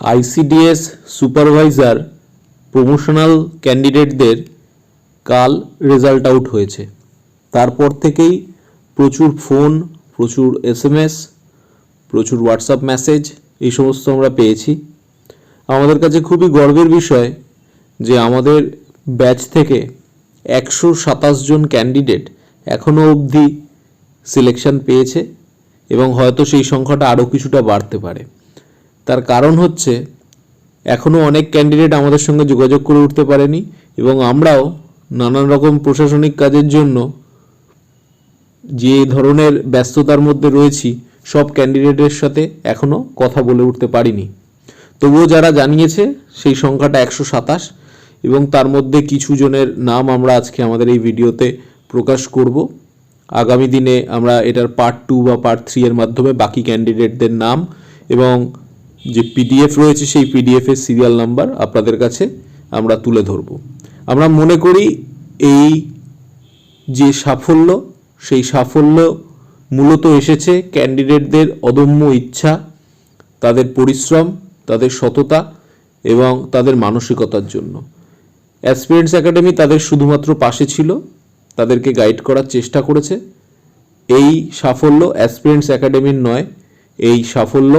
ICDS supervisor promotional ক্যান্ডিডেটদের কাল result out হয়েছে। তারপর থেকেই প্রচুর ফোন, প্রচুর এসএমএস, প্রচুর হোয়াটসঅ্যাপ মেসেজ, এই সমস্ত আমরা পেয়েছি। আমাদের কাছে খুবই গর্বের বিষয় যে আমাদের ব্যাচ থেকে একশো সাতাশ জন ক্যান্ডিডেট এখনও অবধি সিলেকশন পেয়েছে এবং হয়তো সেই সংখ্যাটা আরও কিছুটা বাড়তে পারে। তার কারণ হচ্ছে এখনও অনেক ক্যান্ডিডেট আমাদের সঙ্গে যোগাযোগ করে উঠতে পারেনি এবং আমরাও নানান রকম প্রশাসনিক কাজের জন্য যে ধরনের ব্যস্ততার মধ্যে রয়েছি, সব ক্যান্ডিডেটের সাথে এখনও কথা বলে উঠতে পারিনি। তবুও যারা জানিয়েছে, সেই সংখ্যাটা একশো সাতাশ এবং তার মধ্যে কিছু জনের নাম আমরা আজকে আমাদের এই ভিডিওতে প্রকাশ করব। আগামী দিনে আমরা এটার পার্ট টু বা পার্ট থ্রি এর মাধ্যমে বাকি ক্যান্ডিডেটদের নাম এবং যে পিডিএফ রয়েছে সেই পিডিএফ এর সিরিয়াল নাম্বার আপনাদের কাছে আমরা তুলে ধরব। আমরা মনে করি এই যে সাফল্য, সেই সাফল্য মূলত এসেছে ক্যান্ডিডেটদের অদম্য ইচ্ছা, তাদের পরিশ্রম, তাদের সততা এবং তাদের মানসিকতার জন্য। অ্যাসপিরেন্টস একাডেমি তাদের শুধুমাত্র পাশে ছিল, তাদেরকে গাইড করার চেষ্টা করেছে। এই সাফল্য অ্যাসপিরেন্টস একাডেমির নয়, এই সাফল্য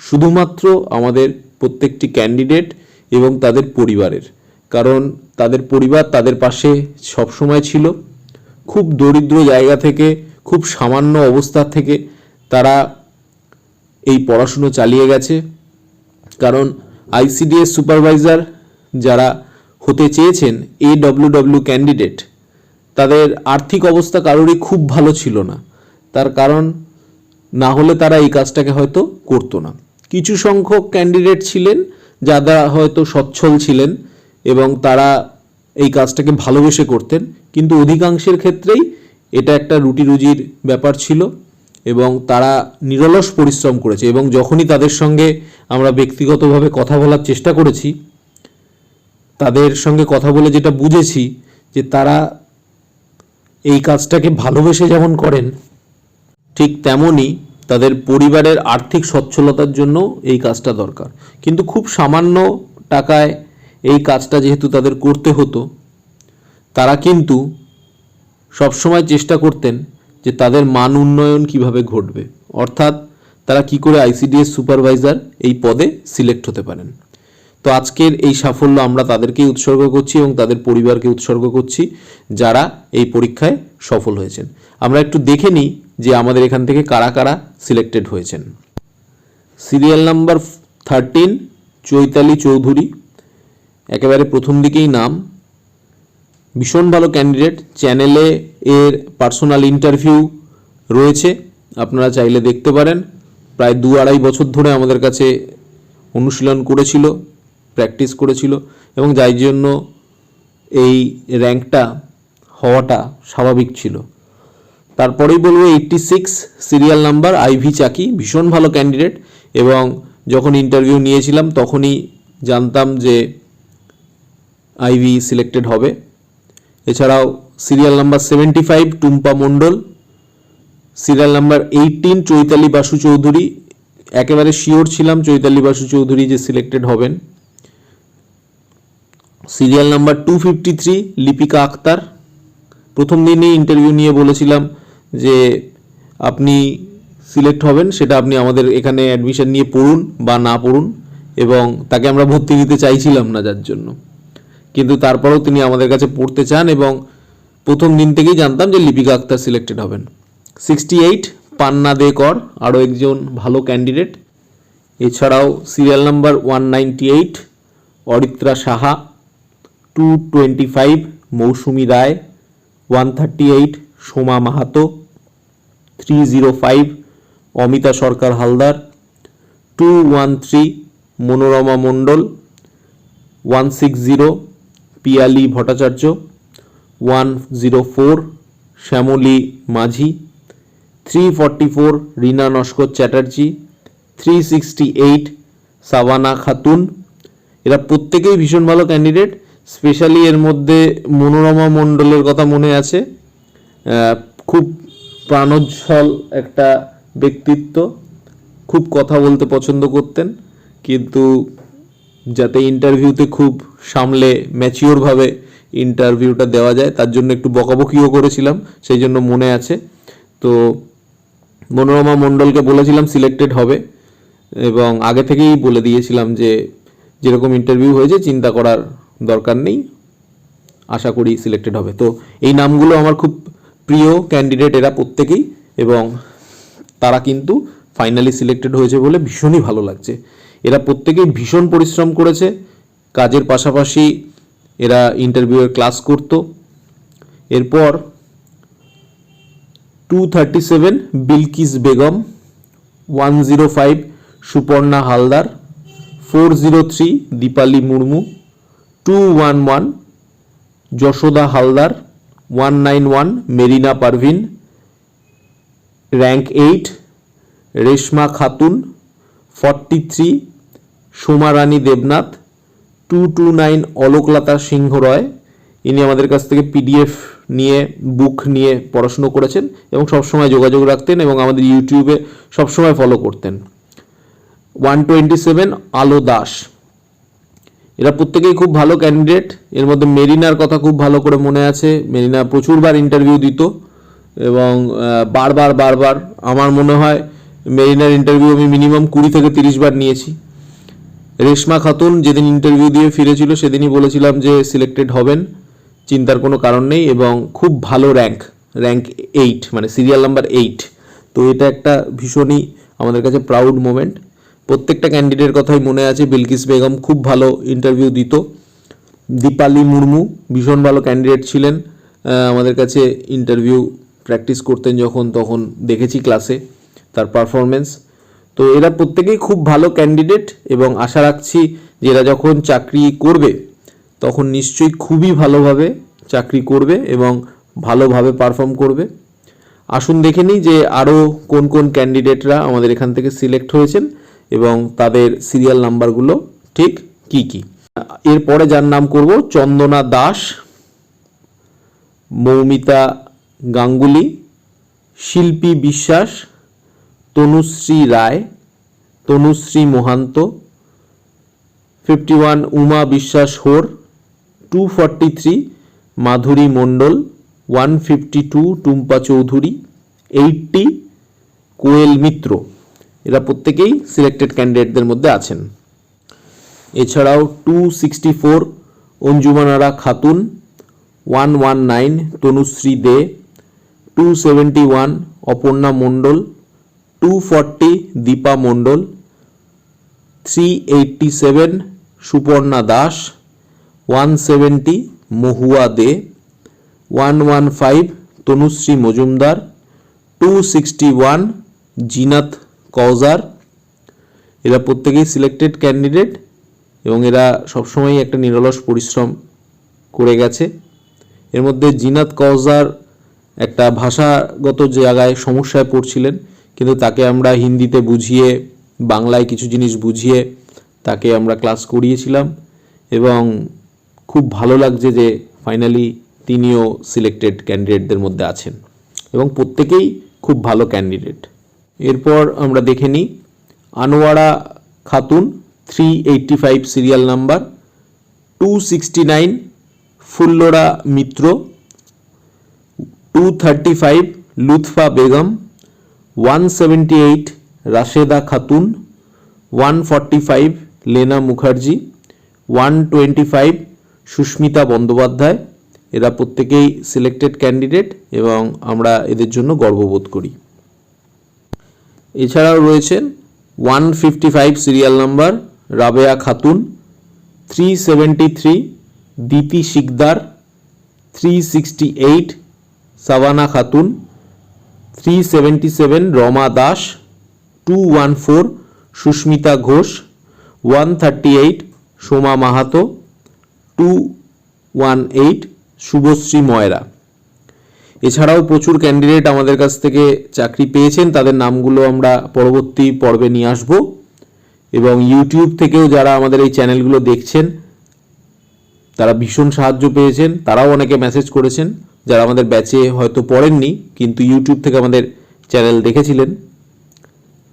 শুধুমাত্র আমাদের প্রত্যেকটি ক্যান্ডিডেট এবং তাদের পরিবারের। কারণ তাদের পরিবার তাদের পাশে সবসময় ছিল। খুব দরিদ্র জায়গা থেকে, খুব সামান্য অবস্থা থেকে তারা এই পড়াশুনো চালিয়ে গেছে। কারণ আইসিডিএস সুপারভাইজার যারা হতে চেয়েছেন এ ডব্লিউ ডব্লিউ ক্যান্ডিডেট তাদের আর্থিক অবস্থা কারোরই খুব ভালো ছিল না। তার কারণ না হলে তারা এই কাজটাকে হয়তো করতো না। কিছু সংখ্যক ক্যান্ডিডেট ছিলেন যারা হয়তো সচ্ছল ছিলেন এবং তারা এই কাজটাকে ভালোবেসে করতেন, কিন্তু অধিকাংশের ক্ষেত্রেই এটা একটা রুটি রুজির ব্যাপার ছিল এবং তারা নিরলস পরিশ্রম করেছে এবং যখনই তাদের সঙ্গে আমরা ব্যক্তিগতভাবে কথা বলার চেষ্টা করেছি, তাদের সঙ্গে কথা বলে যেটা বুঝেছি যে তারা এই কাজটাকে ভালোবেসে যেমন করেন, ঠিক তেমনই তাদের পরিবারের আর্থিক সচ্ছলতার জন্য এই কাজটা দরকার। কিন্তু খুব সামান্য টাকায় এই কাজটা যেহেতু তাদের করতে হতো, তারা কিন্তু সবসময় চেষ্টা করতেন যে তাদের মান উন্নয়ন কীভাবে ঘটবে। অর্থাৎ তারা কি করে আইসিডিএস সুপারভাইজার এই পদে সিলেক্ট হতে পারেন। তো আজকের এই সাফল্য আমরা তাদেরকেই উৎসর্গ করছি এবং তাদের পরিবারকে উৎসর্গ করছি যারা এই পরীক্ষায় সফল হয়েছেন। আমরা একটু দেখে নিই যে আমাদের এখান থেকে কারা কারা সিলেক্টেড হয়েছেন। Serial number thirteen Chaitali Chowdhury, একেবারে প্রথম দিকেই নাম। ভীষণ ভালো ক্যান্ডিডেট চ্যানেলে এর পার্সোনাল ইন্টারভিউ রয়েছে, আপনারা চাইলে দেখতে পারেন। প্রায় দু আড়াই বছর ধরে আমাদের কাছে অনুশীলন করেছিল প্র্যাকটিস করেছিল এবং যাই জন্য এই র্যাঙ্কটা হওয়াটা স্বাভাবিক ছিল। তারপরেই বলব eighty six serial number Ivy Chaki, ভীষণ ভালো ক্যান্ডিডেট এবং যখন ইন্টারভিউ নিয়েছিলাম তখনই জানতাম যে আইভি সিলেক্টেড হবে। এছাড়াও serial number seventy five Tumpa Mondal serial number eighteen Chaitali Basu Chowdhury, একেবারে শিওর ছিলাম চৈতালি বাসু চৌধুরী যে সিলেক্টেড হবেন। Serial number two fifty three Lipika Akhtar, প্রথম দিনই ইন্টারভিউ নিয়ে বলেছিলাম যে আপনি সিলেক্ট হবেন, সেটা আপনি আমাদের এখানে অ্যাডমিশন নিয়ে পড়ুন বা না পড়ুন এবং তাকে আমরা ভর্তি দিতে চাইছিলাম না যার জন্য। কিন্তু তারপরেও তিনি আমাদের কাছে পড়তে চান এবং প্রথম দিন থেকেই জানতাম যে লিপিকা আক্তার সিলেক্টেড হবেন। সিক্সটি এইট পান্না দে কর, আরও একজন ভালো ক্যান্ডিডেট এছাড়াও serial number one ninety eight Aritra Saha. Two twenty five Mousumi Roy. One thirty eight Soma Mahato. Three zero five Amita Sarkar Haldar two one three Manorama Mondal one six zero Piyali Bhattacharya one zero four Shyamali Majhi three forty four Rina Naskar Chatterjee three sixty eight Sabana Khatun. এরা প্রত্যেকেই ভীষণ ভালো candidate specially এর মধ্যে মনোরমা মণ্ডলের কথা মনে আছে। খুব প্রাণোজ্জ্বল একটা ব্যক্তিত্ব। খুব কথা বলতে পছন্দ করতেন, কিন্তু যাতে ইন্টারভিউতে খুব সামলে ম্যাচিওরভাবে ইন্টারভিউটা দেওয়া যায়, তার জন্য একটু বকাবকিও করেছিলাম, সেই জন্য মনে আছে। তো মনোরমা মণ্ডলকে বলেছিলাম সিলেক্টেড হবে, এবং আগে থেকেই বলে দিয়েছিলাম যে, যেরকম ইন্টারভিউ হয়েছে, চিন্তা করার দরকার নেই, আশা করি সিলেক্টেড হবে। তো এই নামগুলো আমার খুব প্রিয় ক্যান্ডিডেট এরা প্রত্যেকেই এবং তারা কিন্তু ফাইনালি সিলেক্টেড হয়েছে বলে ভীষণই ভালো লাগছে। এরা প্রত্যেকেই ভীষণ পরিশ্রম করেছে। কাজের পাশাপাশি এরা ইন্টারভিউয়ের ক্লাস করতো। এরপর two thirty seven Bilkis Begum one zero five Suparna Haldar four zero three Dipali Murmu two one one Jashoda Haldar one nine one Marina Parvin rank eight Reshma Khatun forty three Somarani Debnath two two nine Alokalata Singha Roy ইনি আমাদের কাছ থেকে PDF নিয়ে বুক নিয়ে পড়াশুনো করেছেন এবং সবসময় যোগাযোগ রাখতেন এবং আমাদের ইউটিউবে সবসময় ফলো করতেন। ওয়ান টোয়েন্টি সেভেন আলো দাস এরা প্রত্যেকেই খুব ভালো ক্যান্ডিডেট এর মধ্যে মেরিনার কথা খুব ভালো করে মনে আছে। মেরিনা প্রচুরবার ইন্টারভিউ দিত এবং বারবার বারবার আমার মনে হয় মেরিনার ইন্টারভিউ আমি মিনিমাম কুড়ি থেকে তিরিশ বার নিয়েছি। রেশমা খাতুন যেদিন ইন্টারভিউ দিয়ে ফিরেছিল, সেদিনই বলেছিলাম যে সিলেক্টেড হবেন। চিন্তার কোনো কারণ নেই এবং খুব ভালো র্যাঙ্ক র্যাঙ্ক এইট মানে সিরিয়াল নাম্বার এইট তো এটা একটা ভীষণই আমাদের কাছে প্রাউড মোমেন্ট প্রত্যেকটা ক্যান্ডিডেট কথাই মনে আছে। বিলকিস বেগম খুব ভালো ইন্টারভিউ দিত। দীপালি মুর্মু ভীষণ ভালো ক্যান্ডিডেট ছিলেন। আমাদের কাছে ইন্টারভিউ প্র্যাকটিস করতেন যখন, তখন দেখেছি ক্লাসে তার পারফরমেন্স তো এরা প্রত্যেকেই খুব ভালো ক্যান্ডিডেট এবং আশা রাখছি যে এরা যখন চাকরি করবে, তখন নিশ্চয়ই খুবই ভালোভাবে চাকরি করবে এবং ভালোভাবে পারফর্ম করবে। আসুন দেখে নিই যে আরও কোন কোন ক্যান্ডিডেটরা আমাদের এখান থেকে সিলেক্ট হয়েছেন। এবং তাদের সিরিয়াল নাম্বারগুলো ঠিক কি কি? এরপরে যার নাম করব, চন্দনা Das, Moumita Ganguly, Shilpi Biswas, Tanushree Roy, Tanushree Mohanta fifty one Uma Biswas Hore two forty three Madhuri Mondal one fifty two Tumpa Chowdhury eighty Koel Mitra. এরা প্রত্যেকেই সিলেক্টেড ক্যান্ডিডেটদের মধ্যে আছেন। এছাড়াও two sixty four Anjumanara Khatun one one nine Tanushree De two seventy one Aparna Mondal two forty Dipa Mondal three eighty seven Suparna Das one seventy Mahua De one one five Tanushree Majumdar two sixty one Jinat Kawsar. এরা প্রত্যেকেই selected candidate এবং এরা সবসময় একটা নিরলস পরিশ্রম করে গেছে। এর মধ্যে জিনাত কওজার একটা ভাষাগত জায়গায় সমস্যায় পড়ছিলেন, কিন্তু তাকে আমরা হিন্দিতে বুঝিয়ে, বাংলায় কিছু জিনিস বুঝিয়ে তাকে আমরা ক্লাস করিয়েছিলাম এবং খুব ভালো লাগছে যে ফাইনালি তিনিও সিলেক্টেড ক্যান্ডিডেটদের মধ্যে আছেন এবং প্রত্যেকেই খুব ভালো ক্যান্ডিডেট এরপর আমরা দেখে নিই। Anowara Khatun three eighty five serial number two sixty nine Fullora Mitra two thirty five Lutfa Begum one seventy eight Rasheda Khatun one forty five Lena Mukherjee one twenty five Susmita Bandyopadhyay. এরা প্রত্যেকেই selected candidate এবং আমরা এদের জন্য গর্ববোধ করি। এছাড়াও রয়েছেন one fifty five serial number Rabeya Khatun three seventy three Diti Sikdar three sixty eight Sabana Khatun three seven Rama Das two one four Susmita Ghosh one thirty eight Soma Mahato two one eight Subhashree Moyra. এছাড়াও প্রচুর candidate আমাদের কাছ থেকে চাকরি পেয়েছেন, তাদের নামগুলো আমরা পরবর্তী পর্বে নিয়ে আসব। এবং ইউটিউব থেকেও যারা আমাদের এই চ্যানেলগুলো দেখছেন, তারা ভীষণ সাহায্য পেয়েছেন, তারাও অনেকে মেসেজ করেছেন, যারা আমাদের ব্যাচে হয়তো পড়েননি, কিন্তু ইউটিউব থেকে আমাদের চ্যানেল দেখেছিলেন।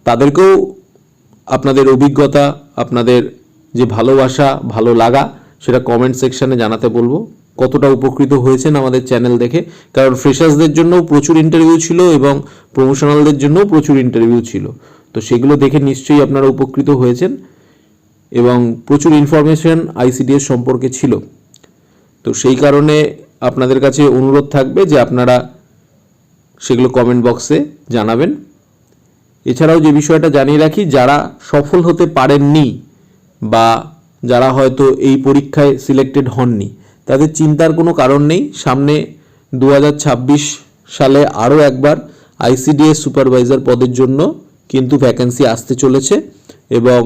তাদেরকেও আপনাদের অভিজ্ঞতা, আপনাদের যে ভালোবাসা, ভালো লাগা, সেটা কমেন্ট সেকশনে জানাতে বলব। কতটা উপকৃত হয়েছেন আমাদের চ্যানেল দেখে। কারণ ফ্রেশার্সদের জন্যও প্রচুর ইন্টারভিউ ছিল এবং প্রমোশনালদের জন্যও প্রচুর ইন্টারভিউ ছিল। তো সেগুলো দেখে নিশ্চয়ই আপনারা উপকৃত হয়েছেন এবং প্রচুর ইনফরমেশন আইসিডিএস সম্পর্কে ছিল। তো সেই কারণে আপনাদের কাছে অনুরোধ থাকবে যে আপনারা সেগুলো কমেন্ট বক্সে জানাবেন। এছাড়াও যে বিষয়টা জানিয়ে রাখি, যারা সফল হতে পারেননি বা যারা হয়তো এই পরীক্ষায় সিলেক্টেড হননি তাদের চিন্তার কোনো কারণ নেই। সামনে দু হাজার ছাব্বিশ সালে আরও একবার আইসিডিএস সুপারভাইজার পদের জন্য কিন্তু ভ্যাকেন্সি আসতে চলেছে এবং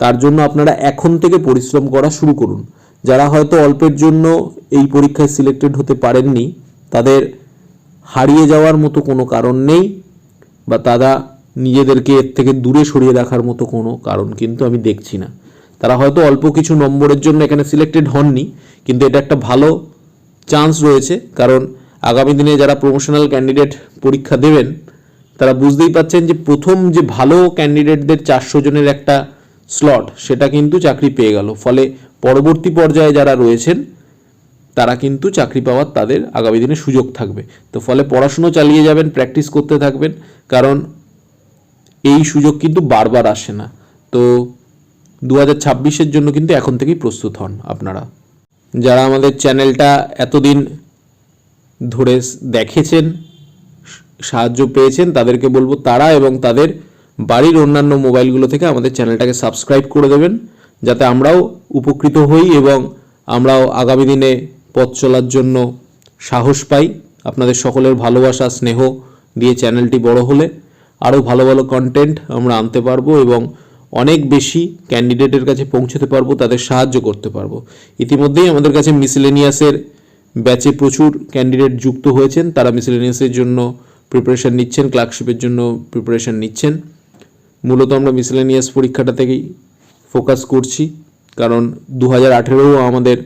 তার জন্য আপনারা এখন থেকে পরিশ্রম করা শুরু করুন। যারা হয়তো অল্পের জন্য এই পরীক্ষায় সিলেক্টেড হতে পারেননি, তাদের হারিয়ে যাওয়ার মতো কোনো কারণ নেই বা তারা নিজেদেরকে এর থেকে দূরে সরিয়ে রাখার মতো কোনো কারণ কিন্তু আমি দেখছি না। তারা হয়তো অল্প কিছু নম্বরের জন্য এখানে সিলেক্টেড হননি, কিন্তু এটা একটা ভালো চান্স রয়েছে, কারণ আগামী দিনে যারা প্রমোশনাল ক্যান্ডিডেট পরীক্ষা দেবেন, তারা বুঝতেই পাচ্ছেন যে প্রথম যে ভালো ক্যান্ডিডেটদের চারশো জনের একটা স্লট সেটা কিন্তু চাকরি পেয়ে গেল। ফলে পরবর্তী পর্যায়ে যারা রয়েছেন, তারা কিন্তু চাকরি পাওয়ার তাদের আগামী দিনে সুযোগ থাকবে। তো ফলে পড়াশুনো চালিয়ে যাবেন প্র্যাকটিস করতে থাকবেন, কারণ এই সুযোগ কিন্তু বারবার আসে না। তো দু হাজার জন্য কিন্তু এখন থেকেই প্রস্তুত হন আপনারা। যারা আমাদের চ্যানেলটা এতদিন ধরে দেখেছেন, সাহায্য পেয়েছেন, তাদেরকে বলব তারা এবং তাদের বাড়ির অন্যান্য মোবাইলগুলো থেকে আমাদের চ্যানেলটাকে সাবস্ক্রাইব করে দেবেন, যাতে আমরাও উপকৃত হই এবং আমরাও আগামী দিনে পথ চলার জন্য সাহস পাই। আপনাদের সকলের ভালোবাসা, স্নেহ দিয়ে চ্যানেলটি বড় হলে আরও ভালো ভালো কন্টেন্ট আমরা আনতে পারব এবং অনেক বেশি ক্যান্ডিডেটের কাছে পৌঁছতে পারব, তাদের সাহায্য করতে পারব। ইতিমধ্যেই আমাদের কাছে মিসেলেনিয়াসের ব্যাচে প্রচুর ক্যান্ডিডেট যুক্ত হয়েছেন। তারা মিসেলেনিয়াসের জন্য প্রিপারেশন নিচ্ছেন ক্লার্কশিপের জন্য প্রিপারেশন নিচ্ছেন। মূলত আমরা মিসেলেনিয়াস পরীক্ষাটা থেকেই ফোকাস করছি, কারণ দু হাজার আমাদের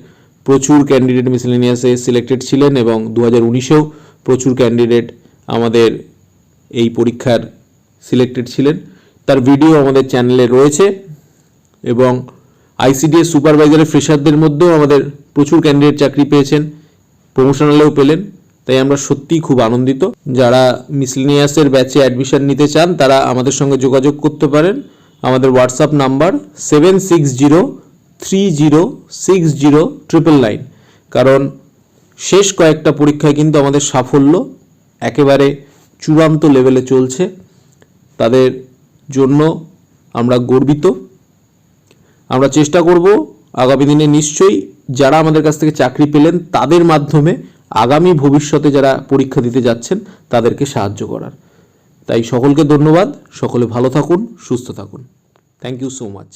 প্রচুর ক্যান্ডিডেট মিসেলেনিয়াসে সিলেক্টেড ছিলেন এবং দু হাজার উনিশেও প্রচুর ক্যান্ডিডেট আমাদের এই পরীক্ষার সিলেক্টেড ছিলেন। তার ভিডিও আমাদের চ্যানেলে রয়েছে এবং আইসিডিএস সুপারভাইজারের ফ্রেশারদের মধ্যেও আমাদের প্রচুর ক্যান্ডিডেট চাকরি পেয়েছেন প্রমোশনালেও পেলেন, তাই আমরা সত্যিই খুব আনন্দিত। যারা মিসলিনিয়াসের ব্যাচে অ্যাডমিশন নিতে চান, তারা আমাদের সঙ্গে যোগাযোগ করতে পারেন। আমাদের WhatsApp number seven six zero three zero six zero triple nine কারণ শেষ কয়েকটা পরীক্ষায় কিন্তু আমাদের সাফল্য একেবারে চূড়ান্ত লেভেলে চলছে। তাদের জন্য আমরা গর্বিত। আমরা চেষ্টা করব আগামী দিনে নিশ্চয়ই যারা আমাদের কাছ থেকে চাকরি পেলেন তাদের মাধ্যমে আগামী ভবিষ্যতে যারা পরীক্ষা দিতে যাচ্ছেন তাদেরকে সাহায্য করার। তাই সকলকে ধন্যবাদ। সকলে ভালো থাকুন, সুস্থ থাকুন। Thank you so much